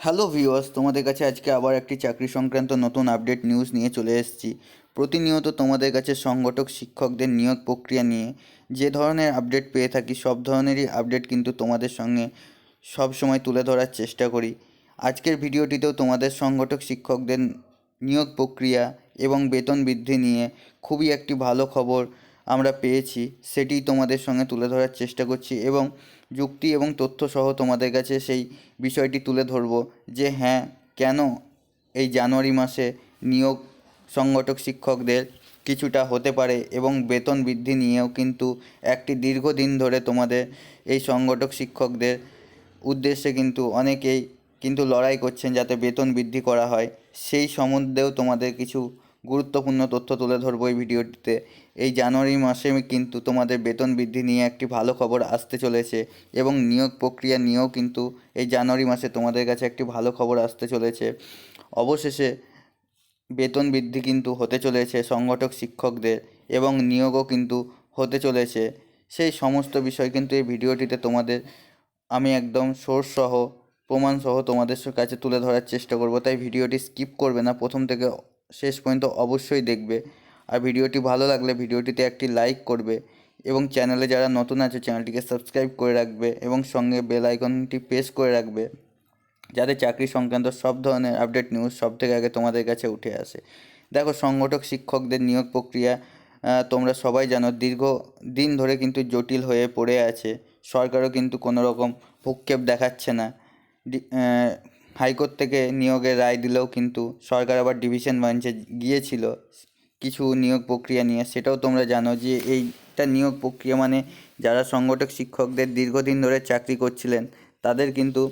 Hello viewers, তোমাদের কাছে আজকে আবার একটি চাকরি সংক্রান্ত নতুন আপডেট নিউজ নিয়ে চলে এসেছি। প্রতিনিয়ত তোমাদের কাছে সংগঠক, শিক্ষকদের নিয়োগ প্রক্রিয়া নিয়ে যে ধরনের আপডেট পেয়ে থাকি, সব ধরনেরই আপডেট কিন্তু তোমাদের সঙ্গে সব সময় তুলে ধরার চেষ্টা করি। আজকের ভিডিওটিতেও তোমাদের সংগঠক, শিক্ষকদের নিয়োগ প্রক্রিয়া এবং বেতন বৃদ্ধি নিয়ে খুবই একটি ভালো খবর আমরা পেয়েছি, সেটি তোমাদের সঙ্গে তুলে ধরার চেষ্টা করছি এবং যুক্তি এবং তথ্য সহ তোমাদের কাছে সেই বিষয়টি তুলে ধরব যে হ্যাঁ কেন এই জানুয়ারি মাসে নিয়োগ সংগঠক শিক্ষকদের কিছুটা হতে পারে এবং বেতন বৃদ্ধি নিয়েও কিন্তু একটি দীর্ঘদিন ধরে তোমাদের এই সংগঠক শিক্ষকদের উদ্দেশ্যে কিন্তু অনেকেই কিন্তু লড়াই করছেন যাতে বেতন বৃদ্ধি করা হয়। সেই সম্বন্ধেও তোমাদের কিছু গুরুত্বপূর্ণ তথ্য তুলে ধরবো এই ভিডিওটিতে। এই জানুয়ারি মাসে কিন্তু তোমাদের বেতন বৃদ্ধি নিয়ে একটি ভালো খবর আসতে চলেছে এবং নিয়োগ প্রক্রিয়া নিয়েও কিন্তু এই জানুয়ারি মাসে তোমাদের কাছে একটি ভালো খবর আসতে চলেছে। অবশেষে বেতন বৃদ্ধি কিন্তু হতে চলেছে সংগঠক শিক্ষকদের এবং নিয়োগও কিন্তু হতে চলেছে। সেই সমস্ত বিষয় কিন্তু এই ভিডিওটিতে তোমাদের আমি একদম সোর্স সহ প্রমাণ সহ তোমাদের কাছে তুলে ধরার চেষ্টা করব। তাই ভিডিওটি স্কিপ করবে না। প্রথম থেকে শেষ পর্যন্ত অবশ্যই দেখবে। আর ভিডিওটি ভালো লাগলে ভিডিওটিতে একটি লাইক করবে এবং চ্যানেলে যারা নতুন আছে চ্যানেলটিকে সাবস্ক্রাইব করে রাখবে এবং সঙ্গে বেল আইকনটি প্রেস করে রাখবে যাতে চাকরি সংক্রান্ত সব ধরনের আপডেট নিউজ সব থেকে আগে তোমাদের কাছে উঠে আসে। দেখো, সংগঠক, শিক্ষকদের নিয়োগ প্রক্রিয়া তোমরা সবাই জানো, দীর্ঘ দিন ধরে কিন্তু জটিল হয়ে পড়ে আছে। সরকারও কিন্তু কোনো রকম ভূক্ষেপ দেখাচ্ছে না। হাইকোর্ট থেকে নিয়োগের রায় দিলেও কিন্তু সরকার আবার ডিভিশন বেঞ্চে গিয়েছিল কিছু নিয়োগ প্রক্রিয়া নিয়ে। সেটাও তোমরা জানো যে এইটা নিয়োগ প্রক্রিয়া মানে যারা সংগঠক শিক্ষকদের দীর্ঘদিন ধরে চাকরি করছিলেন, তাদের কিন্তু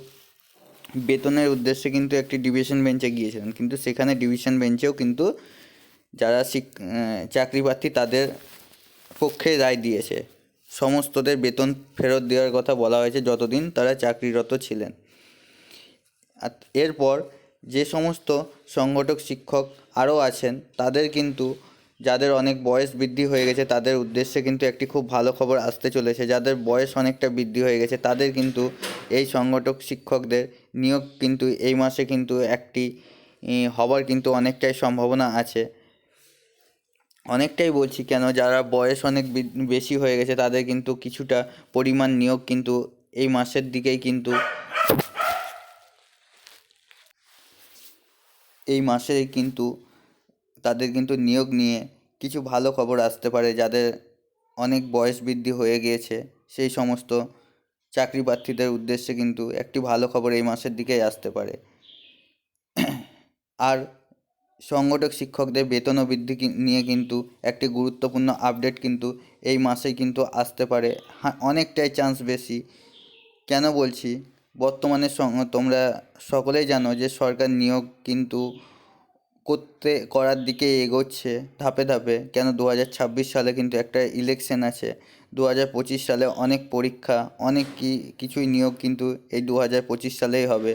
বেতনের উদ্দেশ্যে কিন্তু একটি ডিভিশন বেঞ্চে গিয়েছিলেন। কিন্তু সেখানে ডিভিশন বেঞ্চেও কিন্তু যারা চাকরি প্রার্থী তাদের পক্ষে রায় দিয়েছে। সমস্তদের বেতন ফেরত দেওয়ার কথা বলা হয়েছে যতদিন তারা চাকরিরত ছিলেন। এরপর যে সমস্ত সংগঠক, শিক্ষক আরও আছেন, তাদের কিন্তু, যাদের অনেক বয়স বৃদ্ধি হয়ে গেছে, তাদের উদ্দেশ্যে কিন্তু একটি খুব ভালো খবর আসতে চলেছে। যাদের বয়স অনেকটা বৃদ্ধি হয়ে গেছে, তাদের কিন্তু এই সংগঠক, শিক্ষকদের নিয়োগ কিন্তু এই মাসে কিন্তু একটি হবার কিন্তু অনেকটাই সম্ভাবনা আছে। অনেকটাই বলছি কেন, যারা বয়স অনেক বেশি হয়ে গেছে, তাদের কিন্তু কিছুটা পরিমাণ নিয়োগ কিন্তু এই মাসের দিকেই কিন্তু এই মাসেই কিন্তু তাদের কিন্তু নিয়োগ নিয়ে কিছু ভালো খবর আসতে পারে যাদের অনেক বয়স বৃদ্ধি হয়ে গিয়েছে। সেই সমস্ত চাকরি প্রার্থীদের উদ্দেশ্যে কিন্তু একটি ভালো খবর এই মাসের দিকেই আসতে পারে। আর সংগঠক শিক্ষকদের বেতন বৃদ্ধি নিয়ে কিন্তু একটি গুরুত্বপূর্ণ আপডেট কিন্তু এই মাসেই কিন্তু আসতে পারে। অনেকটাই চান্স বেশি। কেন বলছি? বর্তমানে তোমরা সকলেই জানো যে সরকার নিয়োগ কিন্তু করতে, করার দিকে এগোচ্ছে ধাপে ধাপে। কেন? দু হাজার ছাব্বিশ সালে কিন্তু একটা ইলেকশন আছে। দু হাজার পঁচিশ সালে অনেক পরীক্ষা, অনেক কি, কিছুই নিয়োগ কিন্তু এই দু হাজার পঁচিশ সালেই হবে।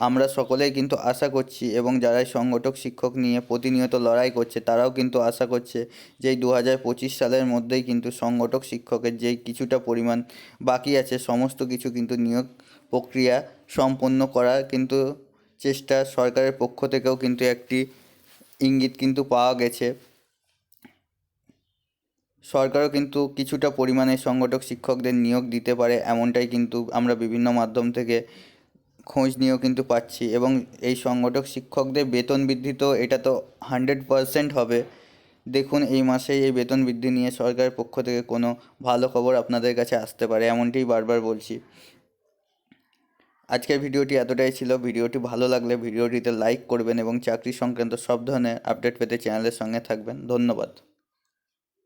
আমরা সকলেই কিন্তু আশা করছি এবং যারাই সংগঠক, শিক্ষক নিয়ে প্রতিনিয়ত লড়াই করছে, তারাও কিন্তু আশা করছে যে দু হাজার পঁচিশ সালের মধ্যেই কিন্তু সংগঠক, শিক্ষকের যেই কিছুটা পরিমাণ বাকি আছে, সমস্ত কিছু কিন্তু নিয়োগ প্রক্রিয়া সম্পন্ন করার কিন্তু চেষ্টা সরকারের পক্ষ থেকেও কিন্তু একটি ইঙ্গিত কিন্তু পাওয়া গেছে। সরকারও কিন্তু কিছুটা পরিমাণে সংগঠক, শিক্ষকদের নিয়োগ দিতে পারে, এমনটাই কিন্তু আমরা বিভিন্ন মাধ্যম থেকে খোঁজ নিয়েও কিন্তু পাচ্ছি এবং এই সংগঠক শিক্ষকদের বেতন বৃদ্ধি তো এটা তো হান্ড্রেড পারসেন্ট হবে। দেখুন, এই মাসেই এই বেতন বৃদ্ধি নিয়ে সরকারের পক্ষ থেকে কোনো ভালো খবর আপনাদের কাছে আসতে পারে এমনটিই বারবার বলছি। আজকের ভিডিওটি এতটাই ছিল। ভিডিওটি ভালো লাগলে ভিডিওটিতে লাইক করবেন এবং চাকরি সংক্রান্ত সব ধরনের আপডেট পেতে চ্যানেলের সঙ্গে থাকবেন। ধন্যবাদ।